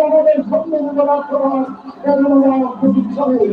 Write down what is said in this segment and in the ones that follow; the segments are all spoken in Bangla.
আমাদের স্বপ্ন নির্মাণ করা এবং প্রতিষ্ঠানে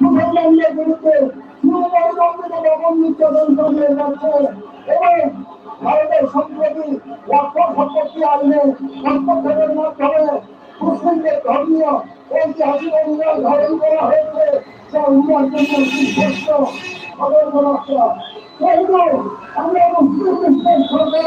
মুসলমানদের বিরুদ্ধে এবং ভারতের সম্প্রতি লক্ষ সম্পত্তি আইনে হস্তক্ষেপের মাধ্যমে মুসলিমদের ধর্মীয় ঐতিহাসিক অনুযায়ী ধারণ করা হয়েছে তা উন্নয়ন জন্য রাখা কিন্তু আমরা মুসলিম সরকার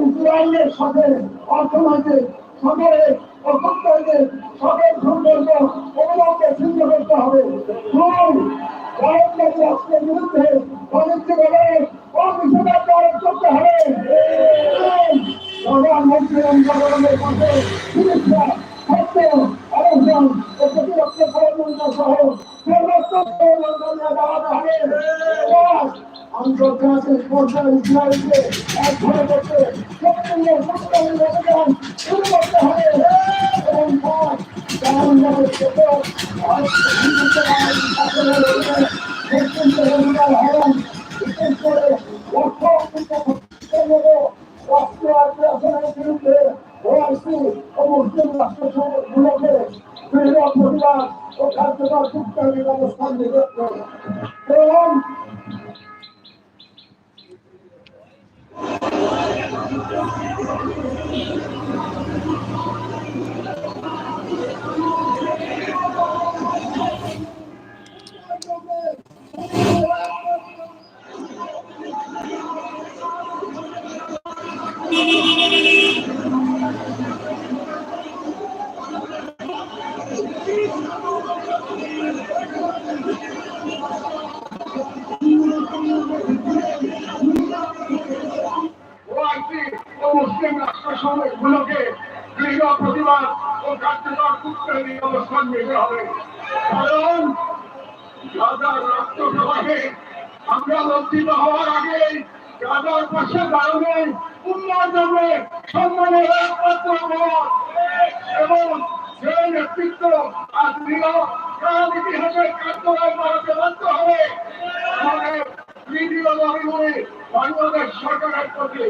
ইসরায়েলের সাথে অর্থনৈতিক সামরিক ও কূটনৈতিক সকল সম্পর্ক অবলম্বনে সিদ্ধ করতে হবে ভারতবাসী রাষ্ট্রের বিরুদ্ধে ও নিষেধাজ্ঞা আরোপ করতে হবে আন্তর্জাতিক পর্যায়ে ইসরায়েলকে এক ঘরে করতে সক্রিয় সক্রিয় অভিযান শুরু করতে হবে এবং পাঁচ জাহাঙ্গীরের ক্ষেত্রে দৃঢ় প্রতিবাদ ও কার্যকর চুক্তি ব্যবস্থা নিতে এবং ওআইসি রাষ্ট্রসমূহগুলোকে দৃঢ় প্রতিবাদ ও কার্যকর কুটনৈতিক অবস্থান নিতে হবে। কারণ গাজার রক্ত প্রবাহে আমরা লজ্জিত হওয়ার আগে গাজার পাশে দাঁড়ানো উন্নয়ন হবে সম্মানের একমাত্র এবং যে নেতৃত্ব আজ দৃঢ় কাল ইতিহাসের কার্যকর করাতে বাধ্য হবে। তৃতীয় দাবিগুলি বাংলাদেশ সরকারের প্রতি।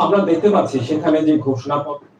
আমরা দেখতে পাচ্ছি সেখানে যে ঘোষণা ঘোষণাপত্র